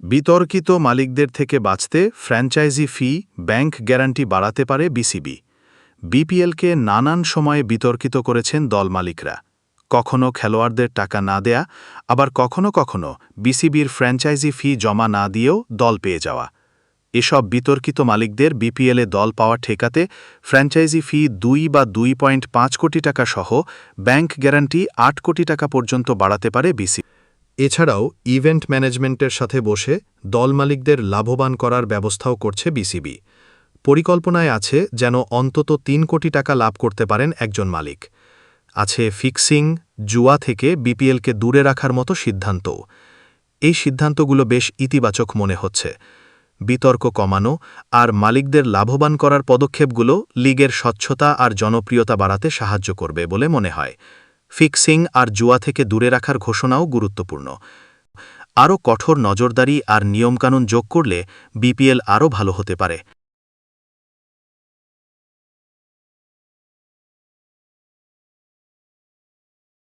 বিতর্কিত মালিকদের থেকে বাঁচতে ফ্র্যাঞ্চাইজি ফি ব্যাংক গ্যারান্টি বাড়াতে পারে বিসিবি। বিপিএলকে নানান সময়ে বিতর্কিত করেছেন দল মালিকরা। কখনো খেলোয়াড়দের টাকা না দেয়া, আবার কখনো কখনো বিসিবির ফ্র্যাঞ্চাইজি ফি জমা না দিয়েও দল পেয়ে যাওয়া। এসব বিতর্কিত মালিকদের বিপিএলে দল পাওয়া ঠেকাতে ফ্র্যাঞ্চাইজি ফি দুই বা দুই পয়েন্ট পাঁচ কোটি টাকা সহ ব্যাংক গ্যারান্টি আট কোটি টাকা পর্যন্ত বাড়াতে পারে বিসি এছাড়াও ইভেন্ট ম্যানেজমেন্টের সাথে বসে দল মালিকদের লাভবান করার ব্যবস্থাও করছে বিসিবি। পরিকল্পনায় আছে যেন অন্তত তিন কোটি টাকা লাভ করতে পারেন একজন মালিক। আছে ফিক্সিং, জুয়া থেকে বিপিএলকে দূরে রাখার মতো সিদ্ধান্ত। এই সিদ্ধান্তগুলো বেশ ইতিবাচক মনে হচ্ছে। বিতর্ক কমানো আর মালিকদের লাভবান করার পদক্ষেপগুলো লীগের স্বচ্ছতা আর জনপ্রিয়তা বাড়াতে সাহায্য করবে বলে মনে হয়। ফিক্সিং আর জুয়া থেকে দূরে রাখার ঘোষণাও গুরুত্বপূর্ণ। আরও কঠোর নজরদারি আর নিয়মকানুন যোগ করলে বিপিএল আরও ভালো হতে পারে।